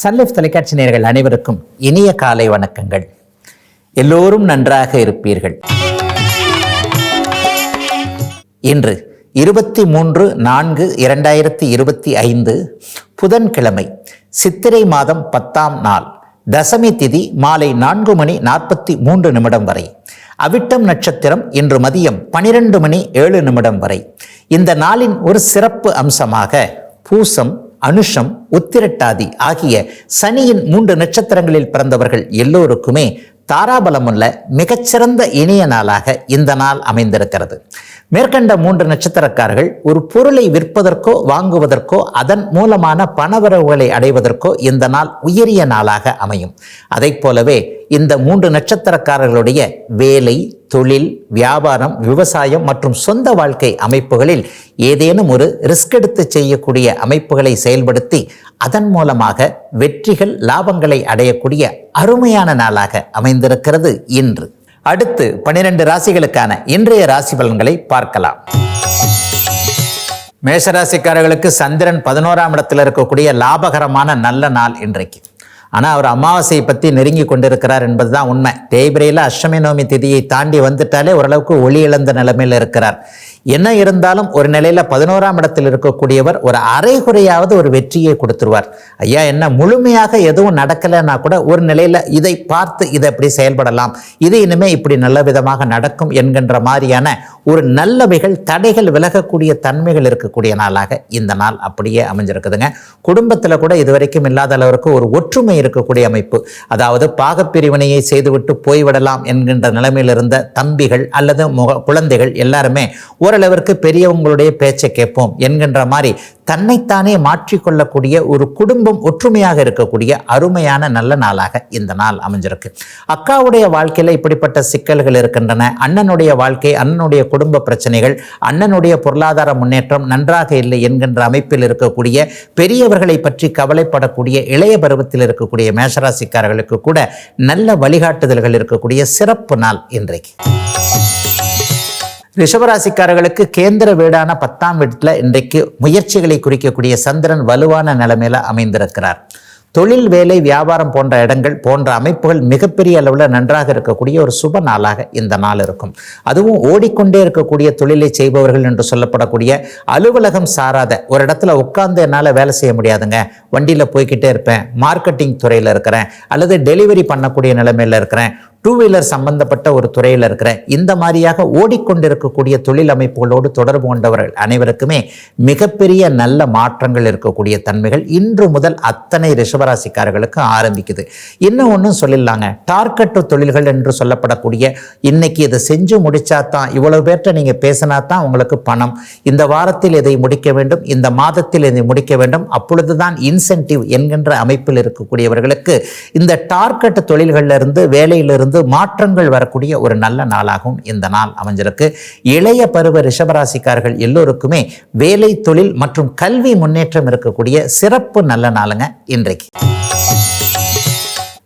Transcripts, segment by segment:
Sun Life தொலைக்காட்சி நேர்கள் அனைவருக்கும் இனிய காலை வணக்கங்கள். எல்லோரும் நன்றாக இருப்பீர்கள். இன்று இருபத்தி மூன்று நான்கு இரண்டாயிரத்தி இருபத்தி ஐந்து புதன்கிழமை சித்திரை மாதம் பத்தாம் நாள் தசமி திதி மாலை நான்கு மணி நாற்பத்தி மூன்று நிமிடம் வரை. அவிட்டம் நட்சத்திரம் இன்று மதியம் பனிரெண்டு மணி ஏழு நிமிடம் வரை. இந்த நாளின் ஒரு சிறப்பு அம்சமாக பூசம் அனுஷம் உத்திரட்டாதி ஆகிய சனியின் மூன்று நட்சத்திரங்களில் பிறந்தவர்கள் எல்லோருக்குமே தாராபலமுள்ள மிகச்சிறந்த இனிய நாளாக இந்த நாள் அமைந்திருக்கிறது. மேற்கண்ட மூன்று நட்சத்திரக்காரர்கள் ஒரு பொருளை விற்பதற்கோ வாங்குவதற்கோ அதன் மூலமான பணவரவுகளை அடைவதற்கோ இந்த நாள் உயரிய நாளாக அமையும். அதைப் போலவே இந்த மூன்று நட்சத்திரக்காரர்களுடைய வேலை தொழில் வியாபாரம் விவசாயம் மற்றும் சொந்த வாழ்க்கை அமைப்புகளில் ஏதேனும் ஒரு ரிஸ்க் எடுத்து செய்யக்கூடிய அமைப்புகளை செயல்படுத்தி அதன் மூலமாக வெற்றிகள் லாபங்களை அடையக்கூடிய அருமையான நாளாக அமைந்திருக்கிறது இன்று. அடுத்து பனிரெண்டு ராசிகளுக்கான இன்றைய ராசி பலன்களை பார்க்கலாம். மேஷராசிக்காரர்களுக்கு சந்திரன் பதினோராம் இடத்தில் இருக்கக்கூடிய லாபகரமான நல்ல நாள் இன்றைக்கு. ஆனால் அவர் அமாவாசையை பற்றி நெருங்கி கொண்டிருக்கிறார் என்பது தான் உண்மை. தேய்பிரையில் அஷ்டமி நவமி திதியை தாண்டி வந்துட்டாலே ஓரளவுக்கு ஒளி இழந்த நிலைமையில் இருக்கிறார். என்ன இருந்தாலும் ஒரு நிலையில் பதினோராம் இடத்தில் இருக்கக்கூடியவர் ஒரு அரைகுறையாவது ஒரு வெற்றியை கொடுத்துருவார். ஐயா என்ன முழுமையாக எதுவும் நடக்கலைன்னா கூட ஒரு நிலையில் இதை பார்த்து இதை இப்படி செயல்படலாம். இது இனிமே இப்படி நல்ல விதமாக நடக்கும் என்கின்ற மாதிரியான ஒரு நல்லவைகள் தடைகள் விலகக்கூடிய தன்மைகள் இருக்கக்கூடிய நாளாக இந்த நாள் அப்படியே அமைஞ்சிருக்குதுங்க. குடும்பத்தில் கூட இதுவரைக்கும் இல்லாத அளவிற்கு ஒரு ஒற்றுமை இருக்கக்கூடிய அமைப்பு. அதாவது பாகப்பிரிவினையை செய்துவிட்டு போய்விடலாம் என்கின்ற நிலைமையில் இருந்த தம்பிகள் அல்லது முக குழந்தைகள் எல்லாருமே ஒரு ஓரளவிற்கு பெரியவங்களுடைய பேச்சை கேட்போம் என்கின்ற மாதிரி தன்னைத்தானே மாற்றிக்கொள்ளக்கூடிய ஒரு குடும்பம் ஒற்றுமையாக இருக்கக்கூடிய அருமையான நல்ல நாளாக இந்த நாள் அமைஞ்சிருக்கு. அக்காவுடைய வாழ்க்கையில் இப்படிப்பட்ட சிக்கல்கள் இருக்கின்றன. அண்ணனுடைய வாழ்க்கை அண்ணனுடைய குடும்ப பிரச்சனைகள் அண்ணனுடைய பொருளாதார முன்னேற்றம் நன்றாக இல்லை என்கின்ற அமைப்பில் இருக்கக்கூடிய பெரியவர்களை பற்றி கவலைப்படக்கூடிய இளைய பருவத்தில் இருக்கக்கூடிய மேஷராசிக்காரர்களுக்கு கூட நல்ல வழிகாட்டுதல்கள் இருக்கக்கூடிய சிறப்பு நாள் இன்றைக்கு. ரிஷபராசிக்காரர்களுக்கு கேந்திர வீடான பத்தாம் வீட்டில் இன்றைக்கு முயற்சிகளை குறிக்கக்கூடிய சந்திரன் வலுவான நிலைமையில அமைந்திருக்கிறார். தொழில் வேலை வியாபாரம் போன்ற இடங்கள் போன்ற அமைப்புகள் மிகப்பெரிய அளவில் நன்றாக இருக்கக்கூடிய ஒரு சுப நாளாக இந்த நாள் இருக்கும். அதுவும் ஓடிக்கொண்டே இருக்கக்கூடிய தொழிலை செய்பவர்கள் என்று சொல்லப்படக்கூடிய அலுவலகம் சாராத ஒரு இடத்துல உட்கார்ந்து என்னால் வேலை செய்ய முடியாதுங்க. வண்டியில் போய்கிட்டே இருப்பேன். மார்க்கெட்டிங் துறையில் இருக்கிறேன். அல்லது டெலிவரி பண்ணக்கூடிய நிலைமையில் இருக்கிறேன். டூ வீலர் சம்பந்தப்பட்ட ஒரு துறையில் இருக்கிற இந்த மாதிரியாக ஓடிக்கொண்டிருக்கக்கூடிய தொழில் அமைப்புகளோடு தொடர்பு கொண்டவர்கள் அனைவருக்குமே மிகப்பெரிய நல்ல மாற்றங்கள் இருக்கக்கூடிய தன்மைகள் இன்று முதல் அத்தனை ரிஷபராசிக்காரர்களுக்கு ஆரம்பிக்குது. இன்னும் ஒன்றும் சொல்லிடலாங்க. டார்கெட்டு தொழில்கள் என்று சொல்லப்படக்கூடிய இன்னைக்கு இதை செஞ்சு முடிச்சா தான் இவ்வளவு பேர்கிட்ட நீங்கள் பேசினா தான் உங்களுக்கு பணம். இந்த வாரத்தில் இதை முடிக்க வேண்டும் இந்த மாதத்தில் இதை முடிக்க வேண்டும் அப்பொழுதுதான் இன்சென்டிவ் என்கின்ற அமைப்பில் இருக்கக்கூடியவர்களுக்கு இந்த டார்கெட் தொழில்களிலிருந்து வேலையிலிருந்து வந்து மாற்றங்கள் வரக்கூடிய ஒரு நல்ல நாளாகவும் இந்த நாள் அமைஞ்சிருக்கு. இளைய பருவ ரிஷபராசிக்காரர்கள் எல்லோருக்குமே வேலை தொழில் மற்றும் கல்வி முன்னேற்றம் இருக்கக்கூடிய சிறப்பு நல்ல நாளுங்க இன்றைக்கு.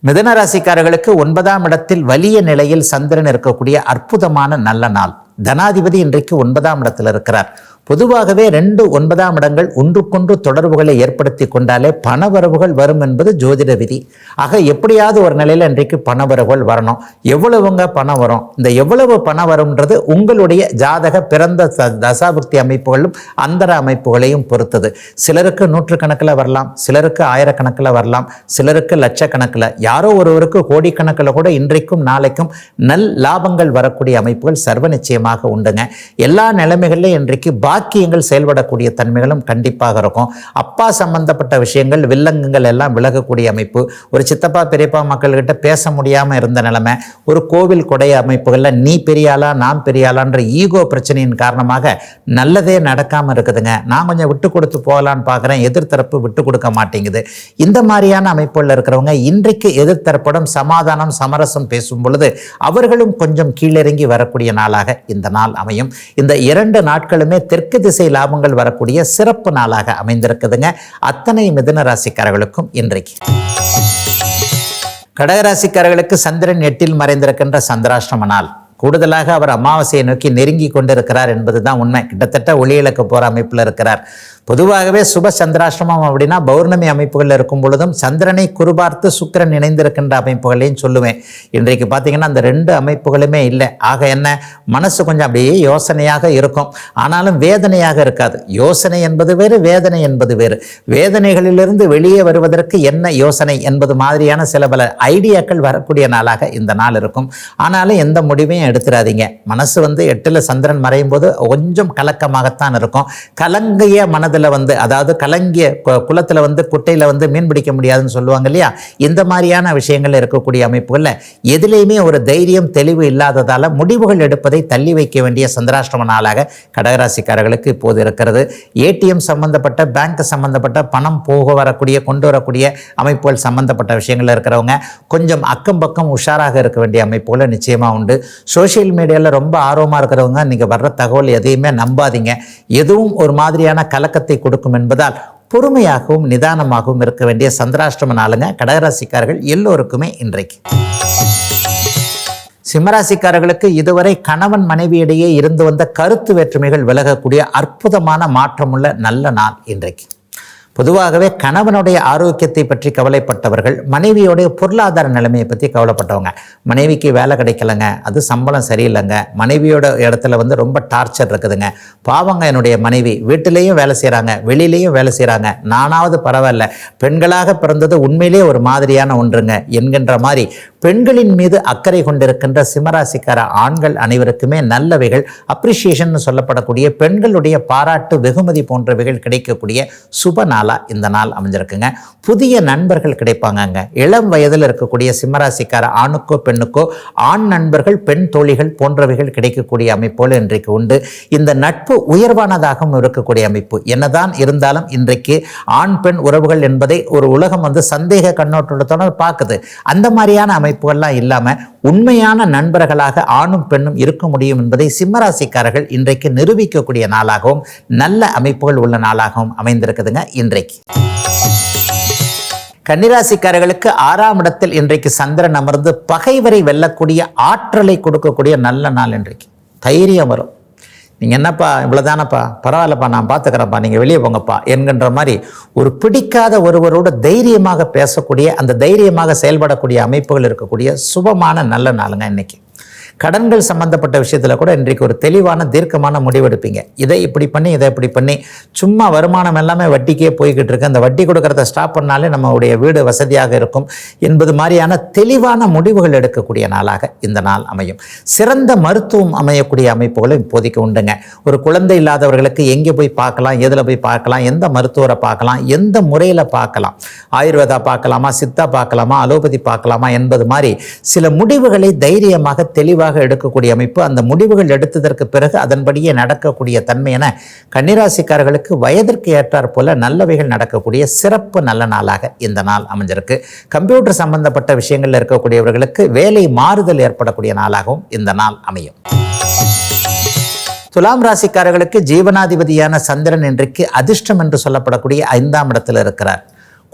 மிதன ராசிக்காரர்களுக்கு ஒன்பதாம் இடத்தில் வலிய நிலையில் சந்திரன் இருக்கக்கூடிய அற்புதமான நல்ல நாள். தனாதிபதி இன்றைக்கு ஒன்பதாம் இடத்தில் இருக்கிறார். பொதுவாகவே ரெண்டு ஒன்பதாம் இடங்கள் ஒன்றுக்கொன்று தொடர்புகளை ஏற்படுத்தி கொண்டாலே பணவரவுகள் வரும் என்பது ஜோதிட விதி. ஆக எப்படியாவது ஒரு நிலையில் இன்றைக்கு பணவரவுகள் வரணும். எவ்வளவுங்க பணம் வரும்? இந்த எவ்வளவு பணம் வரும்ன்றது உங்களுடைய ஜாதக பிறந்த தசாபக்தி அமைப்புகளும் அந்தர அமைப்புகளையும் பொறுத்தது. சிலருக்கு நூற்றுக்கணக்கில் வரலாம் சிலருக்கு ஆயிரக்கணக்கில் வரலாம் சிலருக்கு லட்சக்கணக்கில். யாரோ ஒருவருக்கு கோடிக்கணக்கில் கூட இன்றைக்கும் நாளைக்கும் நல் லாபங்கள் வரக்கூடிய அமைப்புகள் சர்வ நிச்சயமாக உண்டுங்க. எல்லா நிலைமைகளிலும் இன்றைக்கு பாக்கியங்கள் செயல்படக்கூடிய தன்மைகளும் கண்டிப்பாக இருக்கும். அப்பா சம்பந்தப்பட்ட விஷயங்கள் வில்லங்கங்கள் எல்லாம் விலகக்கூடிய அமைப்பு. ஒரு சித்தப்பா பெரியப்பா மக்கள்கிட்ட பேச முடியாமல் இருந்த நிலைமை. ஒரு கோவில் கொடை அமைப்புகளில் நீ பெரியாளா நான் பெரியாளான்ற ஈகோ பிரச்சனையின் காரணமாக நல்லதே நடக்காமல் இருக்குதுங்க. நான் கொஞ்சம் விட்டு கொடுத்து போகலான்னு பார்க்குறேன் எதிர்த்தரப்பு விட்டு கொடுக்க மாட்டேங்குது. இந்த மாதிரியான அமைப்புகளில் இருக்கிறவங்க இன்றைக்கு எதிர்த்தரப்புடன் சமாதானம் சமரசம் பேசும் பொழுது அவர்களும் கொஞ்சம் கீழிறங்கி வரக்கூடிய நாளாக இந்த நாள் அமையும். இந்த இரண்டு நாட்களுமே தெற்கு தெற்கு திசை லாபங்கள் வரக்கூடிய சிறப்பு நாளாக அமைந்திருக்குதுங்க. அத்தனை மிதன ராசிக்காரர்களுக்கும் இன்றைக்கு. கடகராசிக்காரர்களுக்கு சந்திரன் எட்டில் மறைந்திருக்கின்ற சந்திராஷ்டம நாள். கூடுதலாக அவர் அமாவாசையை நோக்கி நெருங்கி கொண்டிருக்கிறார் என்பது தான் உண்மை. கிட்டத்தட்ட ஒளி இழக்க போகிற அமைப்பில் இருக்கிறார். பொதுவாகவே சுப சந்திராசிரமம் அப்படின்னா பௌர்ணமி அமைப்புகளில் இருக்கும் பொழுதும் சந்திரனை குறுபார்த்து சுக்கரன் இணைந்திருக்கின்ற அமைப்புகளையும் சொல்லுவேன். இன்றைக்கு பார்த்தீங்கன்னா அந்த ரெண்டு அமைப்புகளுமே இல்லை. ஆக என்ன? மனசு கொஞ்சம் அப்படியே யோசனையாக இருக்கும். ஆனாலும் வேதனையாக இருக்காது. யோசனை என்பது வேறு வேதனை என்பது வேறு. வேதனைகளிலிருந்து வெளியே வருவதற்கு என்ன யோசனை என்பது மாதிரியான சில பல ஐடியாக்கள் வரக்கூடிய நாளாக இந்த நாள் இருக்கும். ஆனாலும் எந்த முடிவையும் எடுத்துடாதீங்க. மனசு வந்து எட்டில் சந்திரன் மறையும் போது கொஞ்சம் கலக்கமாகத்தான் இருக்கும். கலங்கிய மனதில் வந்து அதாவது கலங்கிய குளத்தில் குளத்துல வந்து குட்டையில் வந்து மீன் பிடிக்க முடியாதுன்னு சொல்லுவாங்க இல்லையா? இந்த மாதிரியான விஷயங்கள் இருக்கக்கூடிய அமைப்புகளில் எதிலையுமே ஒரு தைரியம் தெளிவு இல்லாததால் முடிவுகள் எடுப்பதை தள்ளி வைக்க வேண்டிய சந்திராஷ்டம நாளாக கடகராசிக்காரர்களுக்கு இப்போது இருக்கிறது. ஏடிஎம் சம்பந்தப்பட்ட பேங்க் சம்பந்தப்பட்ட பணம் போக வரக்கூடிய கொண்டு வரக்கூடிய அமைப்புகள் சம்பந்தப்பட்ட விஷயங்கள் இருக்கிறவங்க கொஞ்சம் அக்கம் பக்கம் உஷாராக இருக்க வேண்டிய அமைப்புகளை நிச்சயமாக உண்டு. சோசியல் மீடியாவில் ரொம்ப ஆர்வமாக இருக்கிறவங்க நீங்கள் வர்ற தகவல் எதையுமே நம்பாதீங்க. எதுவும் ஒரு மாதிரியான கலக்கத்தை கொடுக்கும் என்பதால் பொறுமையாகவும் நிதானமாகவும் இருக்க வேண்டிய சந்திராஷ்டம நாளுங்க. கடகராசிக்காரர்கள் எல்லோருக்குமே இன்றைக்கு. சிம்மராசிக்காரர்களுக்கு இதுவரை கணவன் மனைவியிடையே இருந்து வந்த கருத்து வேற்றுமைகள் விலகக்கூடிய அற்புதமான மாற்றமுள்ள நல்ல நாள் இன்றைக்கு. பொதுவாகவே கணவனுடைய ஆரோக்கியத்தை பற்றி கவலைப்பட்டவர்கள் மனைவியோடைய பொருளாதார நிலைமையை பற்றி கவலைப்பட்டவங்க. மனைவிக்கு வேலை கிடைக்கலங்க அது சம்பளம் சரியில்லைங்க மனைவியோட இடத்துல வந்து ரொம்ப டார்ச்சர் இருக்குதுங்க. பாவங்க என்னுடைய மனைவி வீட்டிலையும் வேலை செய்கிறாங்க வெளியிலேயும் வேலை செய்கிறாங்க நானாவது பரவாயில்ல பெண்களாக பிறந்தது உண்மையிலே ஒரு மாதிரியான ஒன்றுங்க என்கின்ற மாதிரி பெண்களின் மீது அக்கறை கொண்டிருக்கின்ற சிம்மராசிக்கார ஆண்கள் அனைவருக்குமே நல்லவைகள் அப்ரிசியேஷன் சொல்லப்படக்கூடிய பெண்களுடைய பாராட்டு வெகுமதி போன்றவைகள் கிடைக்கக்கூடிய சுப நாள் நாளாக இந்த நாள் அமைஞ்சிருக்குங்க. புதிய நண்பர்கள் கிடைப்பாங்கங்க. இளம் வயதில் இருக்கக்கூடிய சிம்மராசிக்கார ஆணுக்கோ பெண்ணுக்கோ ஆண் நண்பர்கள் பெண் தோழிகள் போன்றவைகள் கிடைக்கக்கூடிய அமைப்போல் இன்றைக்கு உண்டு. இந்த நட்பு உயர்வானதாகவும் இருக்கக்கூடிய அமைப்பு. என்னதான் இருந்தாலும் இன்றைக்கு ஆண் பெண் உறவுகள் என்பதை ஒரு உலகம் வந்து சந்தேக கண்ணோட்டத்தோட பார்க்குது. அந்த மாதிரியான அமைப்புகள்லாம் இல்லாமல் உண்மையான நண்பர்களாக ஆணும் பெண்ணும் இருக்க முடியும் என்பதை சிம்மராசிக்காரர்கள் இன்றைக்கு நிரூபிக்கக்கூடிய நாளாகவும் நல்ல அமைப்புகள் உள்ள நாளாகவும் அமைந்திருக்குதுங்க. இன்றைக்கு கன்னிராசிக்காரர்களுக்கு ஆறாம் இடத்தில் இன்றைக்கு சந்திரன் அமர்ந்து பகைவரை வெல்லக்கூடிய ஆற்றலை கொடுக்கக்கூடிய நல்ல நாள் இன்றைக்கு. தைரியம் வரும். நீங்கள் என்னப்பா இவ்வளோதானப்பா பரவாயில்லப்பா நான் பார்த்துக்கிறேன்ப்பா நீங்கள் வெளியே போங்கப்பா என்கின்ற மாதிரி ஒரு பிடிக்காத ஒருவரோட தைரியமாக பேசக்கூடிய அந்த தைரியமாக செயல்படக்கூடிய அமைப்புகள் இருக்கக்கூடிய சுபமான நல்ல நாளுங்க இன்னைக்கு கடன்கள் சம்பந்தப்பட்ட விஷயத்தில் கூட இன்றைக்கு ஒரு தெளிவான தீர்க்கமான முடிவெடுப்பீங்க இதை இப்படி பண்ணி இதை இப்படி பண்ணி சும்மா வருமானம் எல்லாமே வட்டிக்கே போய்கிட்டு இருக்கு. அந்த வட்டி கொடுக்கறத ஸ்டாப் பண்ணாலே நம்மளுடைய வீடு வசதியாக இருக்கும் என்பது மாதிரியான தெளிவான முடிவுகள் எடுக்கக்கூடிய நாளாக இந்த நாள் அமையும். சிறந்த மருத்துவம் அமையக்கூடிய அமைப்புகளும் இப்போதைக்கு உண்டுங்க. ஒரு குழந்தை இல்லாதவர்களுக்கு எங்கே போய் பார்க்கலாம் எதில் போய் பார்க்கலாம் எந்த மருத்துவரை பார்க்கலாம் எந்த முறையில் பார்க்கலாம் ஆயுர்வேதா பார்க்கலாமா சித்தா பார்க்கலாமா அலோபதி பார்க்கலாமா என்பது மாதிரி சில முடிவுகளை தைரியமாக தெளிவாக முடிவாக எடுக்கக்கூடிய அமைப்பு அந்த முடிவுகள் எடுத்ததற்கு பிறகு அதன்படியே நடக்கக்கூடிய தன்மை என கன்னிராசிக்காரர்களுக்கு வயதிற்கு ஏற்றாற் போல நல்லவைகள் நடக்கக்கூடிய சிறப்பு நல்ல நாளாக இந்த நாள் அமைஞ்சிருக்கு. கம்ப்யூட்டர் சம்பந்தப்பட்ட விஷயங்களில் இருக்கக்கூடியவர்களுக்கு வேலை மாறுதல் ஏற்படக்கூடிய நாளாகவும் இந்த நாள் அமையும். துலாம் ராசிக்காரர்களுக்கு ஜீவனாதிபதியான சந்திரன் இன்றைக்கு அதிர்ஷ்டம் என்று சொல்லப்படக்கூடிய ஐந்தாம் இடத்தில் இருக்கிறார்.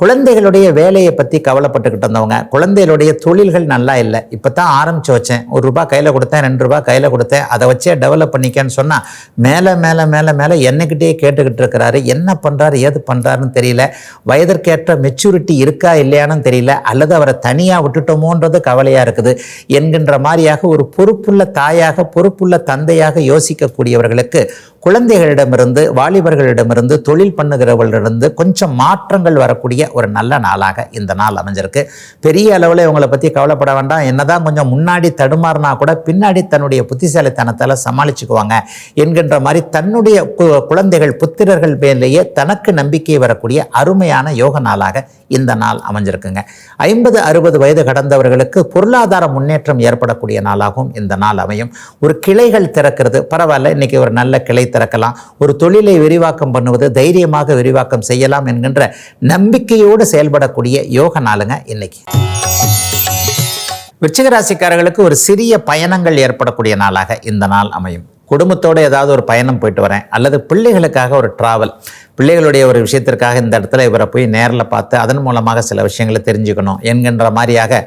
குழந்தைகளுடைய வேலையை பற்றி கவலைப்பட்டுக்கிட்டு இருந்தவங்க குழந்தைகளுடைய தொழில்கள் நல்லா இல்லை. இப்போ தான் ஆரம்பித்து வச்சேன். ஒரு ரூபாய் கையில் கொடுத்தேன் ரெண்டு ரூபாய் கையில் கொடுத்தேன். அதை வச்சே டெவலப் பண்ணிக்கேன்னு சொன்னால் மேலே மேலே மேலே மேலே என்னக்கிட்டே கேட்டுக்கிட்டு இருக்கிறாரு. என்ன பண்ணுறாரு ஏது பண்ணுறாருன்னு தெரியல. வயதிற்கேற்ற மெச்சூரிட்டி இருக்கா இல்லையான்னு தெரியல. அல்லது அவரை தனியாக விட்டுட்டோமோன்றது கவலையாக இருக்குது. என்கின்ற மாதிரியாக ஒரு பொறுப்புள்ள தாயாக பொறுப்புள்ள தந்தையாக யோசிக்கக்கூடியவர்களுக்கு குழந்தைகளிடமிருந்து வாலிபர்களிடமிருந்து தொழில் பண்ணுகிறவர்களிடமிருந்து கொஞ்சம் மாற்றங்கள் வரக்கூடிய ஒரு நல்ல நாளாக இந்த நாள் அமைஞ்சிருக்கு. பெரிய அளவில் இவங்களை பற்றி கவலைப்பட வேண்டாம். என்னதான் கொஞ்சம் முன்னாடி தடுமாறினா கூட பின்னாடி தன்னுடைய புத்திசாலித்தனத்தால் சமாளிச்சுக்குவாங்க என்கின்ற மாதிரி தன்னுடைய கு- குழந்தைகள் புத்திரர்கள் மேலேயே தனக்கு நம்பிக்கை வரக்கூடிய அருமையான யோக நாளாக இந்த நாள் அமைஞ்சிருக்குங்க. ஐம்பது அறுபது வயது கடந்தவர்களுக்கு பொருளாதார முன்னேற்றம் ஏற்படக்கூடிய நாளாகவும் இந்த நாள் அமையும். ஒரு கிளைகள் திறக்கிறது பரவாயில்ல இன்னைக்கு ஒரு நல்ல கிளை திறக்கலாம். ஒரு தொழிலை விரிவாக்கம் பண்ணுவது தைரியமாக விரிவாக்கம் செய்யலாம் என்கின்ற நம்பிக்கையோடு செயல்படக்கூடிய யோக நாளுங்க இன்னைக்கு. விருச்சிகராசிக்காரர்களுக்கு ஒரு சிறிய பயணங்கள் ஏற்படக்கூடிய நாளாக இந்த நாள் அமையும். குடும்பத்தோடு ஏதாவது ஒரு பயணம் போயிட்டு வரேன். அல்லது பிள்ளைகளுக்காக ஒரு டிராவல் பிள்ளைகளுடைய ஒரு விஷயத்திற்காக இந்த இடத்துல இவரை போய் நேரில் பார்த்து அதன் மூலமாக சில விஷயங்களை தெரிஞ்சுக்கணும் என்கின்ற மாதிரியாக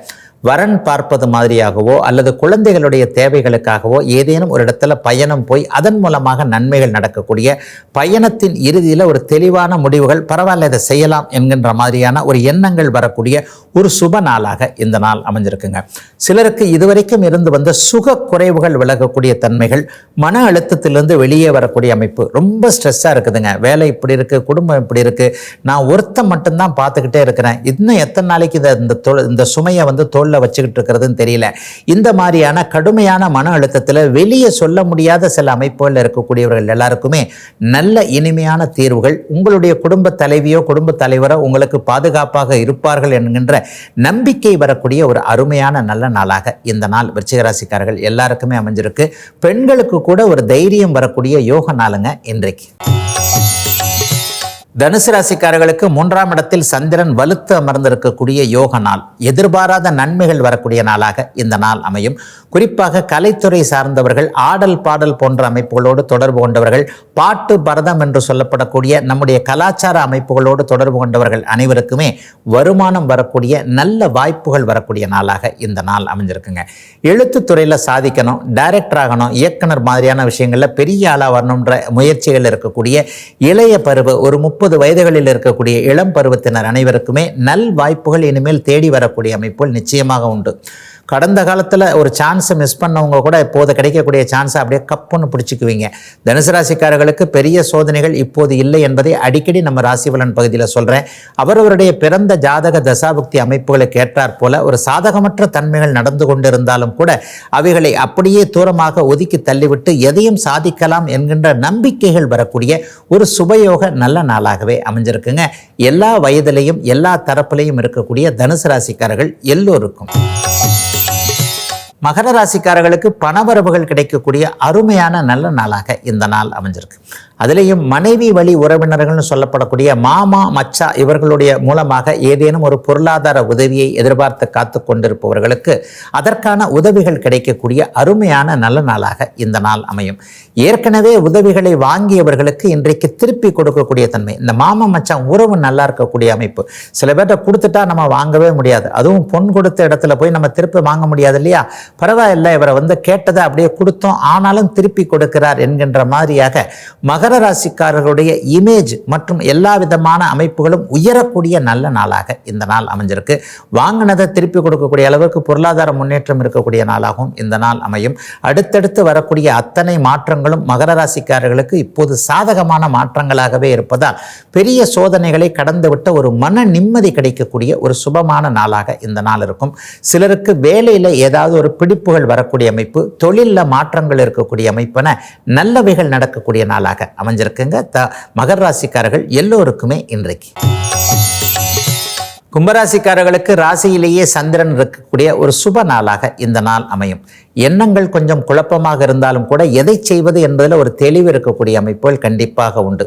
வரன் பார்ப்பது மாதிரியாகவோ அல்லது குழந்தைகளுடைய தேவைகளுக்காகவோ ஏதேனும் ஒரு இடத்துல பயணம் போய் அதன் மூலமாக நன்மைகள் நடக்கக்கூடிய பயணத்தின் இறுதியில் ஒரு தெளிவான முடிவுகள் பரவாயில்ல இதை செய்யலாம் என்கின்ற மாதிரியான ஒரு எண்ணங்கள் வரக்கூடிய ஒரு சுப நாளாக இந்த நாள் அமைஞ்சிருக்குங்க. சிலருக்கு இதுவரைக்கும் இருந்து வந்த சுக குறைவுகள் விலகக்கூடிய தன்மைகள் மன அழுத்தத்திலிருந்து வெளியே வரக்கூடிய அமைப்பு ரொம்ப ஸ்ட்ரெஸ்ஸாக இருக்குதுங்க. வேலை இப்படி இருக்குது குடும்பம் இப்படி இருக்குது நான் ஒருத்தன் மட்டும்தான் பார்த்துக்கிட்டே இருக்கிறேன். இன்னும் எத்தனை நாளைக்கு இதை இந்த தொ இந்த சுமையை வந்து தோளில் வச்சுக்கிட்டு இருக்கிறதுன்னு தெரியல. இந்த மாதிரியான கடுமையான மன அழுத்தத்தில் வெளியே சொல்ல முடியாத சில அமைப்புகளில் இருக்கக்கூடியவர்கள் எல்லாருக்குமே நல்ல இனிமையான தீர்வுகள் உங்களுடைய குடும்ப தலைவியோ குடும்ப தலைவரோ உங்களுக்கு பாதுகாப்பாக இருப்பார்கள் என்கின்ற நம்பிக்கை வரக்கூடிய ஒரு அருமையான நல்ல நாளாக இந்த நாள் விருச்சிகராசிக்காரர்கள் எல்லாருக்குமே அமைஞ்சிருக்கு. பெண்களுக்கு கூட ஒரு தைரியம் வரக்கூடிய யோக நாளுங்க இன்றைக்கு. தனுசு ராசிக்காரர்களுக்கு மூன்றாம் இடத்தில் சந்திரன் வலுத்து அமர்ந்திருக்கக்கூடிய யோக நாள். எதிர்பாராத நன்மைகள் வரக்கூடிய நாளாக இந்த நாள் அமையும். குறிப்பாக கலைத்துறை சார்ந்தவர்கள் ஆடல் பாடல் போன்ற அமைப்புகளோடு தொடர்பு கொண்டவர்கள் பாட்டு பரதம் என்று சொல்லப்படக்கூடிய நம்முடைய கலாச்சார அமைப்புகளோடு தொடர்பு கொண்டவர்கள் அனைவருக்குமே வருமானம் வரக்கூடிய நல்ல வாய்ப்புகள் வரக்கூடிய நாளாக இந்த நாள் அமைஞ்சிருக்குங்க. எழுத்துத்துறையில் சாதிக்கணும் டைரக்டர் ஆகணும் இயக்குனர் மாதிரியான விஷயங்களில் பெரிய ஆளாக வரணுன்ற முயற்சிகள் இருக்கக்கூடிய இளைய பருவ ஒரு முப்பது வயதுகளில் இருக்கக்கூடிய இளம் பருவத்தினர் அனைவருக்குமே நல் வாய்ப்புகள் இனிமேல் தேடி வரக்கூடிய அமைப்புகள் நிச்சயமாக உண்டு. கடந்த காலத்தில் ஒரு சான்ஸை மிஸ் பண்ணவங்க கூட இப்போது கிடைக்கக்கூடிய சான்ஸை அப்படியே கப்புன்னு பிடிச்சிக்குவீங்க. தனுசு ராசிக்காரர்களுக்கு பெரிய சோதனைகள் இப்போது இல்லை என்பதை அடிக்கடி நம்ம ராசிபலன் பகுதியில் சொல்கிறேன் அவரவருடைய பிறந்த ஜாதக தசாபக்தி அமைப்புகளுக்கு ஏற்றாற் போல ஒரு சாதகமற்ற தன்மைகள் நடந்து கொண்டிருந்தாலும் கூட அவைகளை அப்படியே தூரமாக ஒதுக்கி தள்ளிவிட்டு எதையும் சாதிக்கலாம் என்கின்ற நம்பிக்கைகள் வரக்கூடிய ஒரு சுபயோக நல்ல நாளாகவே அமைஞ்சிருக்குங்க. எல்லா வயதிலையும் எல்லா தரப்பிலையும் இருக்கக்கூடிய தனுசு ராசிக்காரர்கள் எல்லோருக்கும். மகர ராசிக்காரர்களுக்கு பணவரவுகள் கிடைக்கக்கூடிய அருமையான நல்ல நாளாக இந்த நாள் அமைஞ்சிருக்கு. அதுலேயும் மனைவி வழி உறவினர்கள்னு சொல்லப்படக்கூடிய மாமா மச்சா இவர்களுடைய மூலமாக ஏதேனும் ஒரு பொருளாதார உதவியை எதிர்பார்த்து காத்து கொண்டிருப்பவர்களுக்கு அதற்கான உதவிகள் கிடைக்கக்கூடிய அருமையான நல்ல நாளாக இந்த நாள் அமையும். ஏற்கனவே உதவிகளை வாங்கியவர்களுக்கு இன்றைக்கு திருப்பி கொடுக்கக்கூடிய தன்மை. இந்த மாமா மச்சான் உறவு நல்லா இருக்கக்கூடிய அமைப்பு. சில பேர்ட்ட கொடுத்துட்டா நம்ம வாங்கவே முடியாது. அதுவும் பொன் கொடுத்த இடத்துல போய் நம்ம திருப்பி வாங்க முடியாது இல்லையா? பரவாயில்ல இவரை வந்து கேட்டதை அப்படியே கொடுத்தோம். ஆனாலும் திருப்பி கொடுக்கிறார் என்கின்ற மாதிரியாக மகர ராசிக்காரர்களுடைய இமேஜ் மற்றும் எல்லா விதமான அமைப்புகளும் உயரக்கூடிய நல்ல நாளாக இந்த நாள் அமைஞ்சிருக்கு. வாங்கினதை திருப்பி கொடுக்கக்கூடிய அளவுக்கு பொருளாதார முன்னேற்றம் இருக்கக்கூடிய நாளாகவும் இந்த நாள் அமையும். அடுத்தடுத்து வரக்கூடிய அத்தனை மாற்றங்களும் மகர ராசிக்காரர்களுக்கு இப்போது சாதகமான மாற்றங்களாகவே இருப்பதால் பெரிய சோதனைகளை கடந்துவிட்ட ஒரு மன நிம்மதி கிடைக்கக்கூடிய ஒரு சுபமான நாளாக இந்த நாள் இருக்கும். சிலருக்கு வேலையில் ஏதாவது ஒரு பிடிப்புகள் வரக்கூடிய அமைப்பு தொழிலில் மாற்றங்கள் இருக்கக்கூடிய அமைப்பென நல்லவைகள் நடக்கக்கூடிய நாளாக அமைஞ்சிருக்குங்க. த மகர் ராசிக்காரர்கள் எல்லோருக்குமே இன்றைக்கு. கும்பராசிக்காரர்களுக்கு ராசியிலேயே சந்திரன் இருக்கக்கூடிய ஒரு சுப நாளாக இந்த நாள் அமையும். எண்ணங்கள் கொஞ்சம் குழப்பமாக இருந்தாலும் கூட எதை செய்வது என்பதில் ஒரு தெளிவு இருக்கக்கூடிய அமைப்புகள் கண்டிப்பாக உண்டு.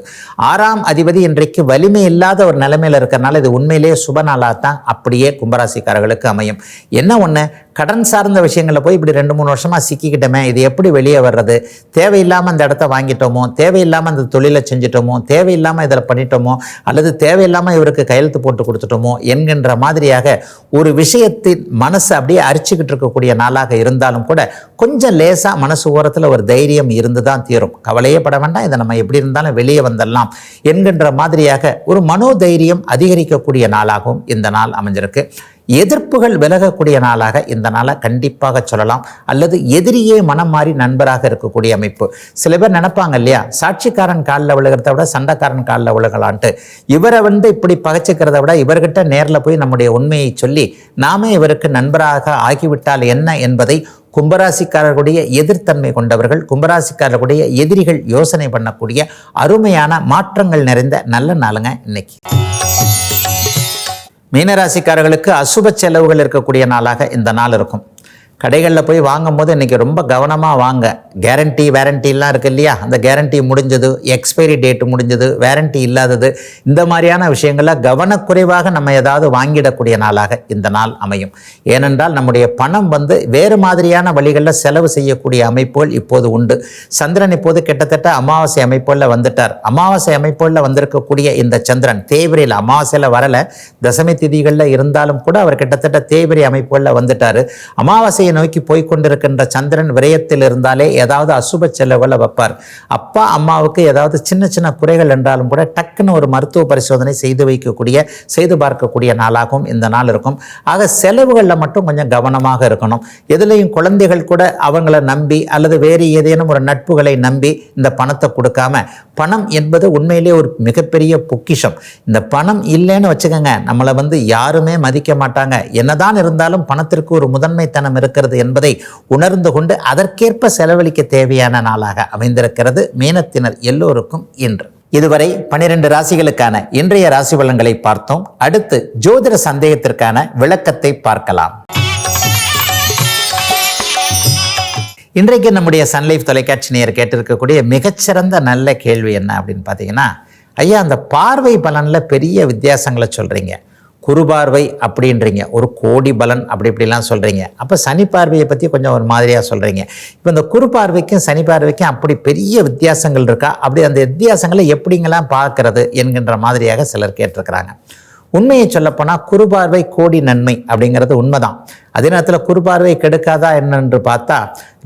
ஆறாம் அதிபதி இன்றைக்கு வலிமை இல்லாத ஒரு நிலைமையில் இருக்கிறனால இது உண்மையிலேயே சுப நாளாக தான் அப்படியே கும்பராசிக்காரர்களுக்கு அமையும். என்ன ஒன்று கடன் சார்ந்த விஷயங்களில் போய் இப்படி ரெண்டு மூணு வருஷமாக சிக்கிக்கிட்டோமே இது எப்படி வெளியே வர்றது? தேவையில்லாமல் அந்த இடத்த வாங்கிட்டோமோ தேவையில்லாமல் அந்த தொழிலை செஞ்சிட்டோமோ தேவையில்லாமல் இதில் பண்ணிட்டோமோ அல்லது தேவையில்லாமல் இவருக்கு கையெழுத்து போட்டு கொடுத்துட்டோமோ என்கின்ற மாதிரியாக ஒரு விஷயத்தின் மனசை அப்படியே அரிச்சுக்கிட்டு இருக்கக்கூடிய நாளாக இருந்தாலும் கூட கொஞ்சம் லேசாக மனசு ஓரத்தில் ஒரு தைரியம் இருந்து தான் தீரும். கவலையே பட வேண்டாம் இதை நம்ம எப்படி இருந்தாலும் வெளியே வந்துடலாம் என்கின்ற மாதிரியாக ஒரு மனோதைரியம் அதிகரிக்கக்கூடிய நாளாகவும் இந்த நாள் அமைஞ்சிருக்கு. எதிர்ப்புகள் விலகக்கூடிய நாளாக இந்த நாளை கண்டிப்பாக சொல்லலாம். அல்லது எதிரியே மனம் மாறி நண்பராக இருக்கக்கூடிய அமைப்பு. சில பேர் நினைப்பாங்க இல்லையா? சாட்சிக்காரன் காலில் விழுகிறத விட சண்டைக்காரன் காலில் விழுகலான்ட்டு. இவரை வந்து இப்படி பகைச்சிக்கிறத விட இவர்கிட்ட நேரில் போய் நம்முடைய உண்மையை சொல்லி நாமே இவருக்கு நண்பராக ஆகிவிட்டால் என்ன என்பதை கும்பராசிக்காரர்களுடைய எதிர்த்தன்மை கொண்டவர்கள் கும்பராசிக்காரர்களுடைய எதிரிகள் யோசனை பண்ணக்கூடிய அருமையான மாற்றங்கள் நிறைந்த நல்ல நாளுங்க இன்னைக்கு. மீனராசிக்காரர்களுக்கு அசுப செலவுகள் இருக்கக்கூடிய நாளாக இந்த நாள் இருக்கும். கடைகளில் போய் வாங்கும் போது இன்றைக்கி ரொம்ப கவனமாக வாங்க. கேரண்டி வேரண்டிலாம் இருக்குது இல்லையா? அந்த கேரண்டி முடிஞ்சது எக்ஸ்பைரி டேட் முடிஞ்சது வேரண்டி இல்லாதது இந்த மாதிரியான விஷயங்களில் கவனக்குறைவாக நம்ம ஏதாவது வாங்கிடக்கூடிய நாளாக இந்த நாள் அமையும். ஏனென்றால் நம்முடைய பணம் வந்து வேறு மாதிரியான வழிகளில் செலவு செய்யக்கூடிய அமைப்புகள் இப்போது உண்டு. சந்திரன் இப்போது கிட்டத்தட்ட அமாவாசை அமைப்புகளில் வந்துட்டார். அமாவாசை அமைப்புகளில் வந்திருக்கக்கூடிய இந்த சந்திரன் தேவிரையில் அமாவாசையில் வரலை. தசமி திதிகளில் இருந்தாலும் கூட அவர் கிட்டத்தட்ட தேவரி அமைப்புகளில் வந்துட்டார். அமாவாசை அமாவாசையை நோக்கி போய் கொண்டிருக்கின்ற சந்திரன் விரயத்தில் இருந்தாலே ஏதாவது அசுப செலவுகளை வைப்பார். அப்பா அம்மாவுக்கு ஏதாவது சின்ன சின்ன குறைகள் என்றாலும் கூட டக்குன்னு ஒரு மருத்துவ பரிசோதனை செய்து வைக்கக்கூடிய செய்து பார்க்கக்கூடிய நாளாகவும் இந்த நாள் இருக்கும். ஆக செலவுகளில் மட்டும் கொஞ்சம் கவனமாக இருக்கணும். எதுலேயும் குழந்தைகள் கூட அவங்கள நம்பி அல்லது வேறு ஏதேனும் ஒரு நட்புகளை நம்பி இந்த பணத்தை கொடுக்காம பணம் என்பது உண்மையிலே ஒரு மிகப்பெரிய பொக்கிஷம். இந்த பணம் இல்லைன்னு வச்சுக்கோங்க நம்மளை வந்து யாருமே மதிக்க மாட்டாங்க. என்னதான் இருந்தாலும் பணத்திற்கு ஒரு முதன்மைத்தனம் இருக்கிறது என்பதை உணர்ந்து கொண்டு அதற்கேற்ப செலவழிக்க தேவையான நாளாக அமைந்திருக்கிறது மீனத்தினர் எல்லோருக்கும் இன்று. இதுவரை பனிரெண்டு ராசிகளுக்கான இன்றைய ராசி பலன்களை பார்த்தோம். அடுத்து ஜோதிட சந்தேகத்திற்கான விளக்கத்தை பார்க்கலாம். இன்றைக்கு நம்முடைய சன்லைஃப் தொலைக்காட்சி நேயர் கேட்டிருக்கக்கூடிய மிகச்சிறந்த நல்ல கேள்வி என்ன அப்படின்னு பார்த்தீங்கன்னா ஐயா அந்த பார்வை பலனில் பெரிய வித்தியாசங்களை சொல்கிறீங்க குறுபார்வை அப்படின்றீங்க. ஒரு கோடி பலன் அப்படி இப்படிலாம் சொல்கிறீங்க அப்போ சனி பார்வையை பற்றி கொஞ்சம் ஒரு மாதிரியாக சொல்கிறீங்க இப்போ இந்த குறு பார்வைக்கும் சனி பார்வைக்கும் அப்படி பெரிய வித்தியாசங்கள் இருக்கா? அப்படி அந்த வித்தியாசங்களை எப்படிங்கெல்லாம் பார்க்கறது என்கின்ற மாதிரியாக சிலர் கேட்டிருக்கிறாங்க. உண்மையை சொல்லப்போனால் குறுபார்வை கோடி நன்மை அப்படிங்கிறது உண்மைதான். அதே நேரத்தில் குறுபார்வை கெடுக்காதா என்னென்று பார்த்தா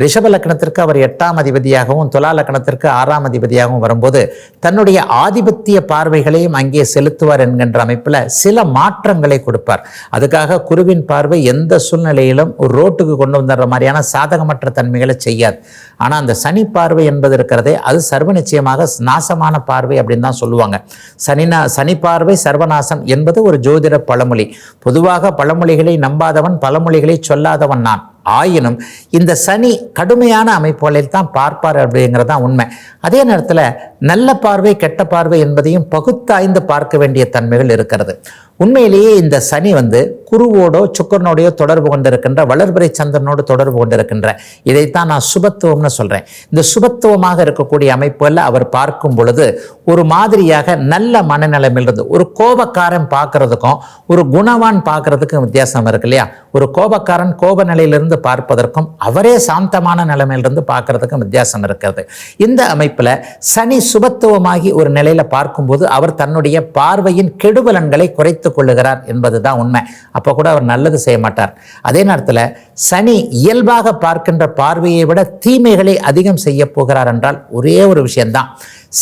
ரிஷப லக்னத்திற்கு அவர் எட்டாம் அதிபதியாகவும் துலா லக்னத்திற்கு ஆறாம் அதிபதியாகவும் வரும்போது தன்னுடைய ஆதிபத்திய பார்வைகளையும் அங்கே செலுத்துவார் என்கின்ற அமைப்பில் சில மாற்றங்களை கொடுப்பார். அதுக்காக குருவின் பார்வை எந்த சூழ்நிலையிலும் ஒரு ரோட்டுக்கு கொண்டு வந்துடுற மாதிரியான சாதகமற்ற தன்மைகளை செய்யாது. ஆனால் அந்த சனி பார்வை என்பது இருக்கிறதே அது சர்வ நிச்சயமாக நாசமான பார்வை அப்படின்னு தான் சொல்லுவாங்க. சனினா சனி பார்வை சர்வநாசம் என்பது ஒரு ஜோதிட பழமொழி. பொதுவாக பழமொழிகளை நம்பாதவன் பழமொழி பழமொழிகளை சொல்லாதவன் நான். ஆயினும் இந்த சனி கடுமையான அமைப்புகளில் தான் பார்ப்பார் அப்படிங்கிறது தான் உண்மை. அதே நேரத்தில் நல்ல பார்வை கெட்ட பார்வை என்பதையும் பகுத்தாய்ந்து பார்க்க வேண்டிய தன்மைகள் இருக்கிறது. உண்மையிலேயே இந்த சனி வந்து குருவோடோ சுக்கரனோடையோ தொடர்பு கொண்டிருக்கின்ற வளர்பிறை சந்திரனோடு தொடர்பு கொண்டிருக்கின்ற. இதைத்தான் நான் சுபத்துவம்னு சொல்கிறேன் இந்த சுபத்துவமாக இருக்கக்கூடிய அமைப்புகளில் அவர் பார்க்கும் பொழுது ஒரு மாதிரியாக நல்ல மனநிலைமையிலிருந்து ஒரு கோபக்காரன் பார்க்கறதுக்கும் ஒரு குணவான் பார்க்கறதுக்கும் வித்தியாசம் இருக்கு இல்லையா? ஒரு கோபக்காரன் கோப நிலையிலிருந்து பார்ப்பதற்கும் அவரே சாந்தமான நிலைமையிலிருந்து பார்க்கறதுக்கும் வித்தியாசம் இருக்கிறது. இந்த அமைப்பில் சனி சுபத்துவமாகி ஒரு நிலையில் பார்க்கும்போது அவர் தன்னுடைய பார்வையின் கெடுபலன்களை குறைத்து கொள்ளுகிறார் என்பதுதான் உண்மை. அப்போ கூட அவர் நல்லது செய்ய மாட்டார். அதே நேரத்தில் சனி இயல்பாக பார்க்கின்ற பார்வையை விட தீமைகளை அதிகம் செய்ய போகிறார் என்றால் ஒரே ஒரு விஷயம்தான்.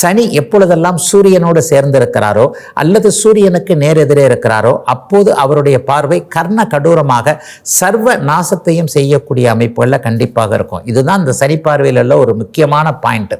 சனி எப்பொழுதெல்லாம் சூரியனோடு சேர்ந்திருக்கிறாரோ அல்லது சூரியனுக்கு நேரெதிரே இருக்கிறாரோ அப்போது அவருடைய பார்வை கர்ண கடூரமாக சர்வ நாசத்தையும் செய்யக்கூடிய அமைப்புகளில் கண்டிப்பாக இருக்கும். இதுதான் இந்த சனி பார்வையில் உள்ள ஒரு முக்கியமான பாயிண்ட்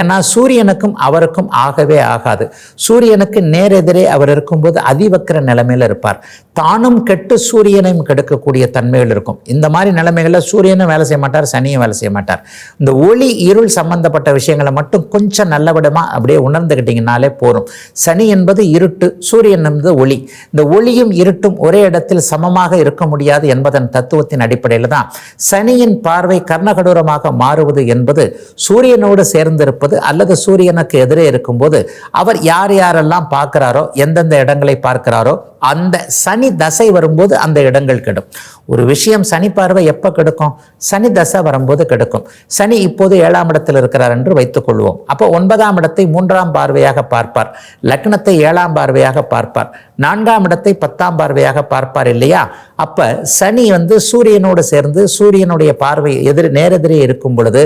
ஏன்னா சூரியனுக்கும் அவருக்கும் ஆகவே ஆகாது. சூரியனுக்கு நேரெதிரே அவர் இருக்கும்போது அதிவக்கிர நிலைமையில் இருப்பார். தானும் கெட்டு சூரியனையும் கெடுக்கக்கூடிய தன்மைகள் இருக்கும். இந்த மாதிரி நிலைமைகளில் சூரியனும் வேலை செய்ய மாட்டார் சனியும் வேலை செய்ய மாட்டார். இந்த ஒளி இருள் சம்பந்தப்பட்ட விஷயங்களை மட்டும் கொஞ்சம் நல்லவிடமாக அப்படியே உணர்ந்துக்கிட்டிங்கனாலே போகும் சனி என்பது இருட்டு சூரியன் என்பது ஒளி. இந்த ஒளியும் இருட்டும் ஒரே இடத்தில் சமமாக இருக்க முடியாது என்பதன் தத்துவத்தின் அடிப்படையில் தான். சனியின் பார்வை கர்ணகடூரமாக மாறுவது என்பது சூரியனோடு சேர்ந்திருப்பது அல்லது சூரியனுக்கு எதிரே இருக்கும்போது அவர் யார் யாரெல்லாம் பார்க்குறாரோ எந்தெந்த இடங்களை பார்க்கிறாரோ அந்த சனி தசை வரும்போது அந்த இடங்கள் கெடும். ஒரு விஷயம் சனி பார்வை எப்போ கெடுக்கும்? சனி தசை வரும்போது கெடுக்கும். சனி இப்போது ஏழாம் இடத்தில் இருக்கிறார் என்று வைத்துக் கொள்வோம் அப்போ ஒன்பதாம் இடத்தை மூன்றாம் பார்வையாக பார்ப்பார். லக்னத்தை ஏழாம் பார்வையாக பார்ப்பார். நான்காம் இடத்தை பத்தாம் பார்வையாக பார்ப்பார் இல்லையா? அப்ப சனி வந்து சூரியனோடு சேர்ந்து சூரியனுடைய பார்வை எதிர் நேரெதிரே இருக்கும் பொழுது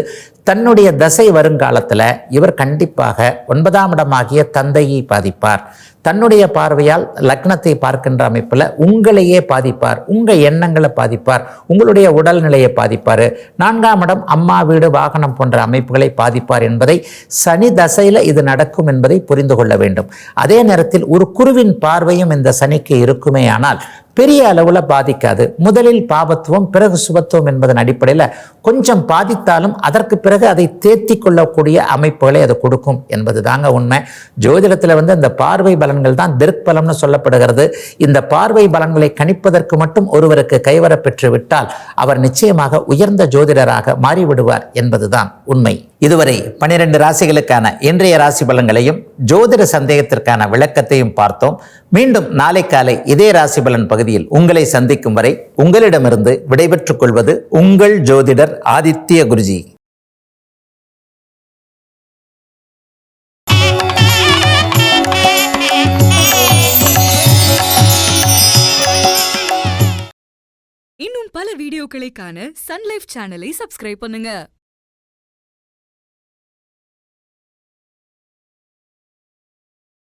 தன்னுடைய தசை வருங்காலத்தில் இவர் கண்டிப்பாக ஒன்பதாம் இடமாகிய தந்தையை பாதிப்பார். தன்னுடைய பார்வையால் லக்னத்தை பார்க்கின்ற அமைப்பில் உங்களையே பாதிப்பார் உங்கள் எண்ணங்களை பாதிப்பார் உங்களுடைய உடல்நிலையை பாதிப்பார். நான்காம் இடம் அம்மா வீடு வாகனம் போன்ற அமைப்புகளை பாதிப்பார் என்பதை சனி தசையில் இது நடக்கும் என்பதை புரிந்து கொள்ள வேண்டும். அதே நேரத்தில் ஒரு குருவின் பார்வை பார்வையும் இந்த சனிக்கு இருக்குமே ஆனால் பெரிய அளவில் பாதிக்காது. முதலில் பாபத்துவம் பிறகு சுபத்துவம் என்பதன் அடிப்படையில் கொஞ்சம் பாதித்தாலும் அதற்கு பிறகு அதை தேர்த்தி கொள்ளக்கூடிய அமைப்புகளை அது கொடுக்கும் என்பது தாங்க உண்மை. ஜோதிடத்தில் வந்து இந்த பார்வை பலன்கள் தான் திருப்பலம்னு சொல்லப்படுகிறது. இந்த பார்வை பலன்களை கணிப்பதற்கு மட்டும் ஒருவருக்கு கைவரப்பெற்று விட்டால் அவர் நிச்சயமாக உயர்ந்த ஜோதிடராக மாறிவிடுவார் என்பதுதான் உண்மை. இதுவரை பனிரெண்டு ராசிகளுக்கான இன்றைய ராசி பலன்களையும் ஜோதிட சந்தேகத்திற்கான விளக்கத்தையும் பார்த்தோம். மீண்டும் நாளை காலை இதே ராசி பலன் பகுதி பகுதியில் உங்களை சந்திக்கும் வரை உங்களிடமிருந்து விடைபெற்றுக் கொள்வது உங்கள் ஜோதிடர் ஆதித்ய குருஜி. இன்னும் பல வீடியோக்களை காண சன்லைஃப் சேனலை சப்ஸ்கிரைப் பண்ணுங்க.